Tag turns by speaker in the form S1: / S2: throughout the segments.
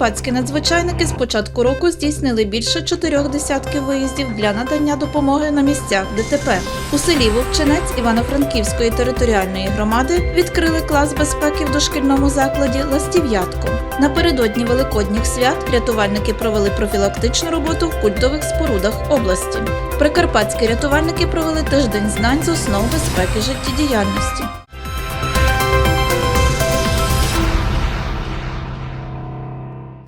S1: Прикарпатські надзвичайники з початку року здійснили більше чотирьох десятків виїздів для надання допомоги на місцях ДТП. У селі Вовчинець Івано-Франківської територіальної громади відкрили клас безпеки в дошкільному закладі Ластів'ятко. Напередодні великодніх свят рятувальники провели профілактичну роботу в культових спорудах області. Прикарпатські рятувальники провели тиждень знань з основ безпеки життєдіяльності.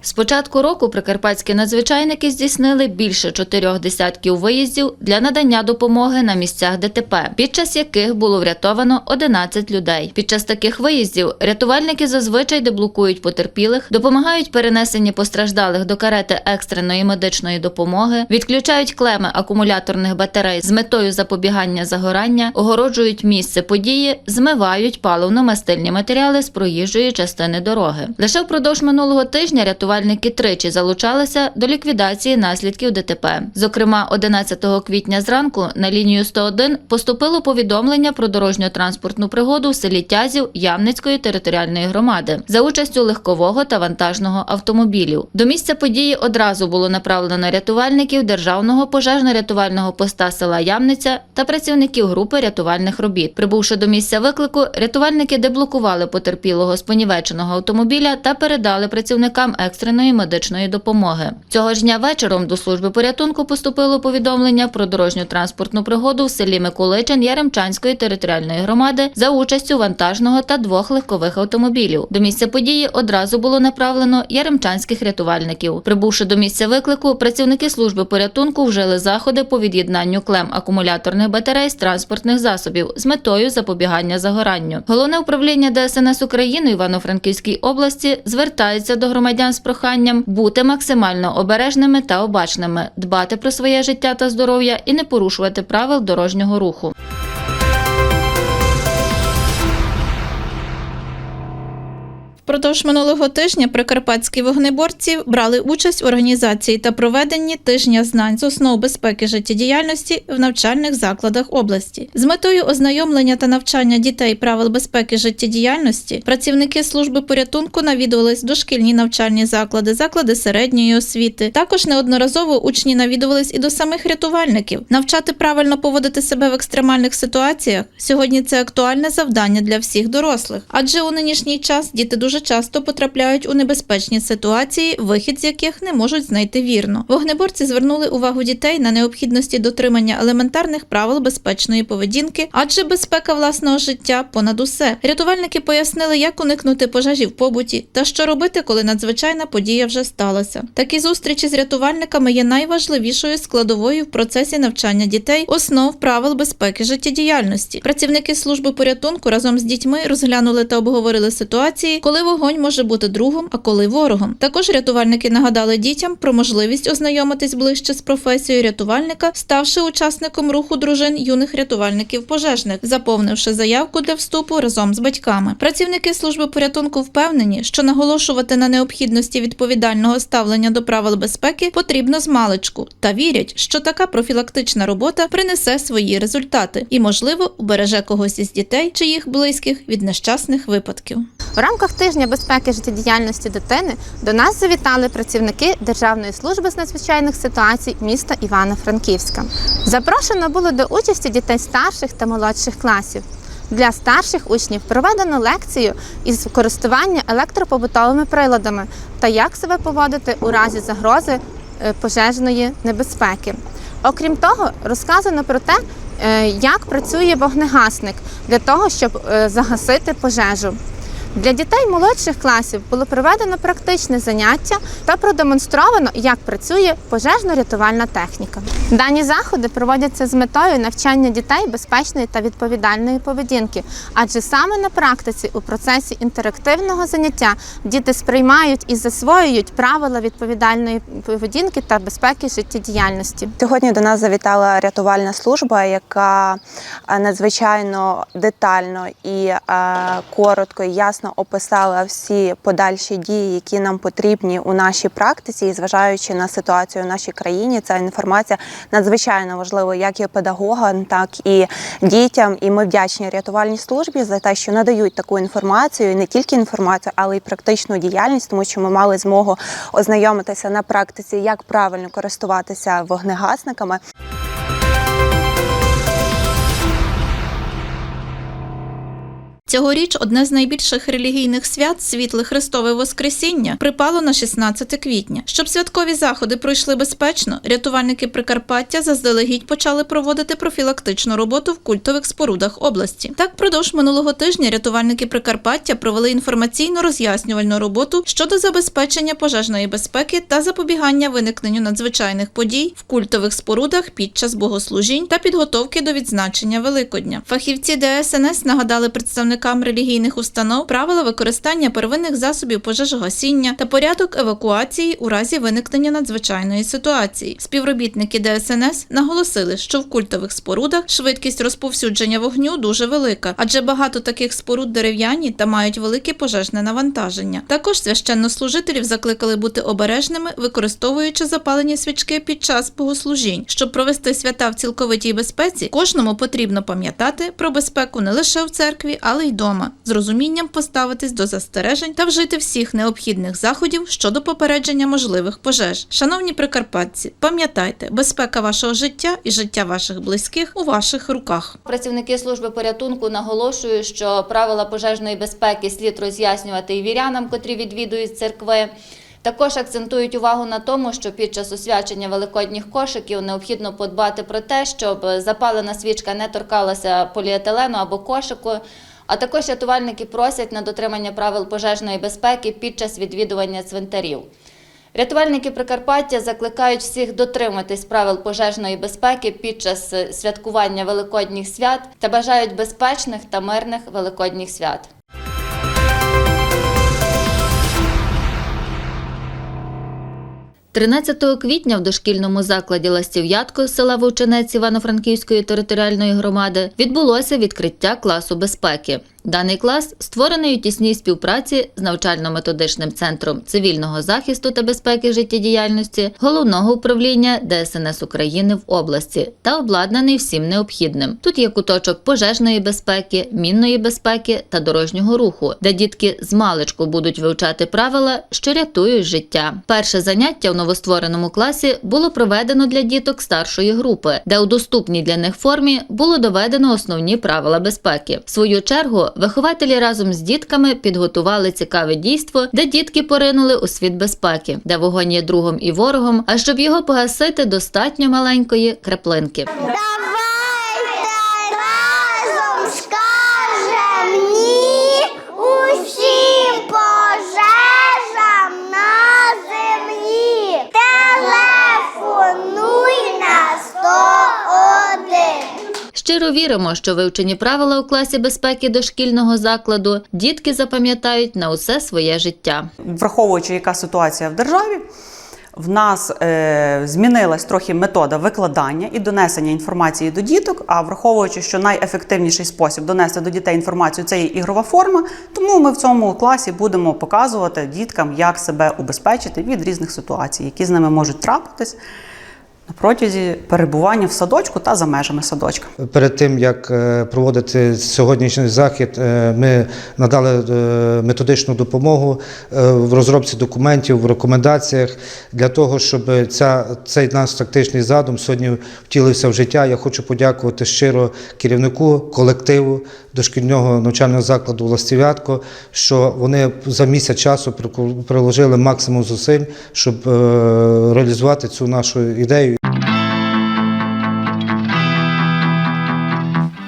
S2: З початку року прикарпатські надзвичайники здійснили більше чотирьох десятків виїздів для надання допомоги на місцях ДТП, під час яких було врятовано 11 людей. Під час таких виїздів рятувальники зазвичай деблокують потерпілих, допомагають перенесенні постраждалих до карети екстреної медичної допомоги, відключають клеми акумуляторних батарей з метою запобігання загорання, огороджують місце події, змивають паливно-мастильні матеріали з проїжджої частини дороги. Лише впродовж минулого тижня рятувальники тричі залучалися до ліквідації наслідків ДТП. Зокрема, 11 квітня зранку на лінію 101 поступило повідомлення про дорожньо-транспортну пригоду в селі Тязів Ямницької територіальної громади за участю легкового та вантажного автомобілів. До місця події одразу було направлено рятувальників державного пожежно-рятувального поста села Ямниця та працівників групи рятувальних робіт. Прибувши до місця виклику, рятувальники деблокували потерпілого з понівеченого автомобіля та передали працівникам екстреної медичної допомоги. Цього ж дня вечором до служби порятунку поступило повідомлення про дорожню транспортну пригоду в селі Миколичин Яремчанської територіальної громади за участю вантажного та двох легкових автомобілів. До місця події одразу було направлено яремчанських рятувальників. Прибувши до місця виклику, працівники служби порятунку вжили заходи по від'єднанню клем акумуляторних батарей з транспортних засобів з метою запобігання загоранню. Головне управління ДСНС України Івано-Франківській області звертається до громадян з проханням бути максимально обережними та обачними, дбати про своє життя та здоров'я і не порушувати правил дорожнього руху.
S1: Впродовж минулого тижня прикарпатські вогнеборці брали участь в організації та проведенні тижня знань з основ безпеки життєдіяльності в навчальних закладах області. З метою ознайомлення та навчання дітей правил безпеки життєдіяльності працівники служби порятунку навідувались до шкільні навчальні заклади, заклади середньої освіти. Також неодноразово учні навідувались і до самих рятувальників. Навчати правильно поводити себе в екстремальних ситуаціях сьогодні це актуальне завдання для всіх дорослих, адже у нинішній час діти дуже часто потрапляють у небезпечні ситуації, вихід з яких не можуть знайти вірно. Вогнеборці звернули увагу дітей на необхідності дотримання елементарних правил безпечної поведінки, адже безпека власного життя понад усе. Рятувальники пояснили, як уникнути пожежі в побуті та що робити, коли надзвичайна подія вже сталася. Такі зустрічі з рятувальниками є найважливішою складовою в процесі навчання дітей основ правил безпеки життєдіяльності. Працівники служби порятунку разом з дітьми розглянули та обговорили ситуації, коли вогонь може бути другом, а коли ворогом. Також рятувальники нагадали дітям про можливість ознайомитись ближче з професією рятувальника, ставши учасником руху дружин юних рятувальників пожежних, заповнивши заявку для вступу разом з батьками. Працівники служби порятунку впевнені, що наголошувати на необхідності відповідального ставлення до правил безпеки потрібно з маличку, та вірять, що така профілактична робота принесе свої результати і, можливо, убереже когось із дітей чи їх близьких від нещасних випадків.
S3: В рамках тижня безпеки життєдіяльності дитини до нас завітали працівники Державної служби з надзвичайних ситуацій міста Івано-Франківська. Запрошено було до участі дітей старших та молодших класів. Для старших учнів проведено лекцію із користування електропобутовими приладами та як себе поводити у разі загрози е, пожежної небезпеки. Окрім того, розказано про те, е, як працює вогнегасник для того, щоб е, загасити пожежу. Для дітей молодших класів було проведено практичне заняття та продемонстровано, як працює пожежно-рятувальна техніка. Дані заходи проводяться з метою навчання дітей безпечної та відповідальної поведінки, адже саме на практиці у процесі інтерактивного заняття діти сприймають і засвоюють правила відповідальної поведінки та безпеки життєдіяльності.
S4: Сьогодні до нас завітала рятувальна служба, яка е, надзвичайно детально і е, коротко і ясно класно описала всі подальші дії, які нам потрібні у нашій практиці, і зважаючи на ситуацію в нашій країні, ця інформація надзвичайно важлива як і педагогам, так і дітям. І ми вдячні рятувальній службі за те, що надають таку інформацію, і не тільки інформацію, але й практичну діяльність, тому що ми мали змогу ознайомитися на практиці, як правильно користуватися вогнегасниками.
S1: Цьогоріч одне з найбільших релігійних свят світле Христове Воскресіння припало на 16 квітня. Щоб святкові заходи пройшли безпечно, рятувальники Прикарпаття заздалегідь почали проводити профілактичну роботу в культових спорудах області. Так, продовж минулого тижня рятувальники Прикарпаття провели інформаційно роз'яснювальну роботу щодо забезпечення пожежної безпеки та запобігання виникненню надзвичайних подій в культових спорудах під час богослужінь та підготовки до відзначення Великодня. Фахівці ДСНС нагадали представникам релігійних установ правила використання первинних засобів пожежогасіння та порядок евакуації у разі виникнення надзвичайної ситуації. Співробітники ДСНС наголосили, що в культових спорудах швидкість розповсюдження вогню дуже велика, адже багато таких споруд дерев'яні та мають велике пожежне навантаження. Також священнослужителів закликали бути обережними, використовуючи запалені свічки під час богослужінь. Щоб провести свята в цілковитій безпеці, кожному потрібно пам'ятати про безпеку не лише в церкві, але й дома, з розумінням поставитись до застережень та вжити всіх необхідних заходів щодо попередження можливих пожеж. Шановні прикарпатці, пам'ятайте, безпека вашого життя і життя ваших близьких у ваших руках.
S2: Працівники служби порятунку наголошують, що правила пожежної безпеки слід роз'яснювати і вірянам, котрі відвідують церкви. Також акцентують увагу на тому, що під час освячення великодніх кошиків необхідно подбати про те, щоб запалена свічка не торкалася поліетилену або кошику. А також рятувальники просять на дотримання правил пожежної безпеки під час відвідування цвинтарів. Рятувальники Прикарпаття закликають всіх дотриматись правил пожежної безпеки під час е, святкування великодніх свят та бажають безпечних та мирних великодніх свят. – 13 квітня в дошкільному закладі Ластів'ятко села Вовчинець Івано-Франківської територіальної громади відбулося відкриття класу безпеки. Даний клас створений у тісній співпраці з навчально-методичним центром цивільного захисту та безпеки життєдіяльності Головного управління ДСНС України в області та обладнаний всім необхідним. Тут є куточок пожежної безпеки, мінної безпеки та дорожнього руху, де дітки з маличку будуть вивчати правила, що рятують життя. Перше заняття в новоствореному класі було проведено для діток старшої групи, де у доступній для них формі було доведено основні правила безпеки. В свою чергу вихователі разом з дітками підготували цікаве дійство, де дітки поринули у світ безпеки, де вогонь є другом і ворогом. А щоб його погасити, достатньо маленької краплинки.
S5: Давайте разом скажем ні усім пожежам на землі. Телефонуй на 101.
S2: Щиро віримо, що вивчені правила у класі безпеки дошкільного закладу дітки запам'ятають на усе своє життя.
S6: враховуючи, яка ситуація в державі, в нас е, змінилась трохи метода викладання і донесення інформації до діток. А враховуючи, що найефективніший спосіб донести до дітей інформацію це є ігрова форма, тому ми в цьому класі будемо показувати діткам, як себе убезпечити від різних ситуацій, які з ними можуть трапитись на протязі перебування в садочку та за межами садочка.
S7: Перед тим як е, проводити сьогоднішній захід, е, ми надали е, методичну допомогу в розробці документів, в рекомендаціях для того, щоб ця, цей наш тактичний задум сьогодні втілився в життя. Я хочу подякувати щиро керівнику колективу дошкільного навчального закладу Ластів'ятко, що вони за місяць часу приложили максимум зусиль, щоб реалізувати цю нашу ідею.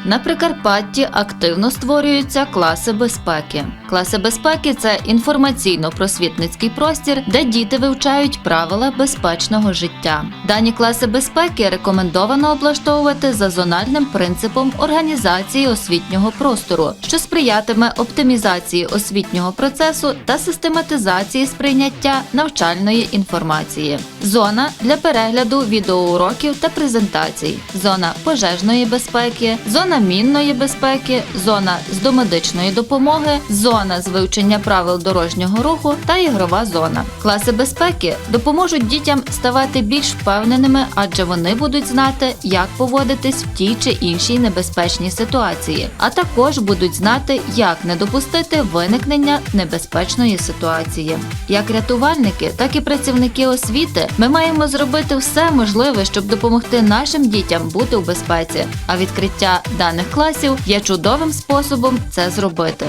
S2: На Прикарпатті активно створюються класи безпеки. Класи безпеки це інформаційно-просвітницький простір, де діти вивчають правила безпечного життя. Дані класи безпеки рекомендовано облаштовувати за зональним принципом організації освітнього простору, що сприятиме оптимізації освітнього процесу та систематизації сприйняття навчальної інформації. Зона для перегляду відеоуроків та презентацій, зона пожежної безпеки, зона мінної безпеки, зона з домедичної допомоги, зона зона з вивчення правил дорожнього руху та ігрова зона. Класи безпеки допоможуть дітям ставати більш впевненими, адже вони будуть знати, як поводитись в тій чи іншій небезпечній ситуації, а також будуть знати, як не допустити виникнення небезпечної ситуації. Як рятувальники, так і працівники освіти, ми маємо зробити все можливе, щоб допомогти нашим дітям бути у безпеці. А відкриття даних класів є чудовим способом це зробити.